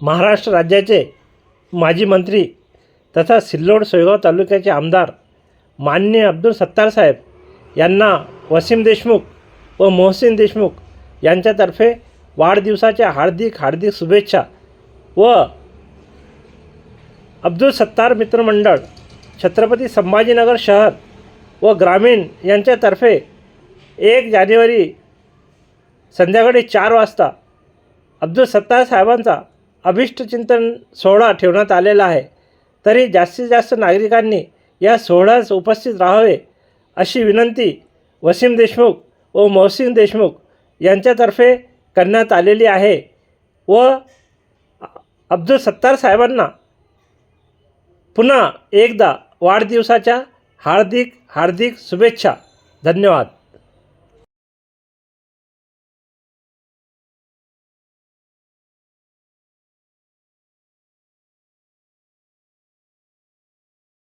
महाराष्ट्र राज्याचे माजी मंत्री तथा सिल्लोड सोयगाव तालुक्याचे आमदार माननीय अब्दुल सत्तार साहेब यांना वसीम देशमुख व मोहसिन देशमुख यांच्यातर्फे वाढदिवसाच्या हार्दिक हार्दिक शुभेच्छा व अब्दुल सत्तार मित्रमंडळ छत्रपती संभाजीनगर शहर व ग्रामीण यांच्यातर्फे एक जानेवारी संध्याकाळी चार वाजता अब्दुल सत्तार साहेबांचा अभिष्टचिंतन सोहळा ठेवण्यात आलेला आहे. तरी जास्तीत जास्त नागरिकांनी या सोहळ्यास उपस्थित राहावे अशी विनंती वसीम देशमुख व मोहसिन देशमुख यांच्यातर्फे करण्यात आलेली आहे व अब्दुल सत्तार साहेबांना पुन्हा एकदा वाढदिवसाच्या हार्दिक हार्दिक शुभेच्छा. धन्यवाद.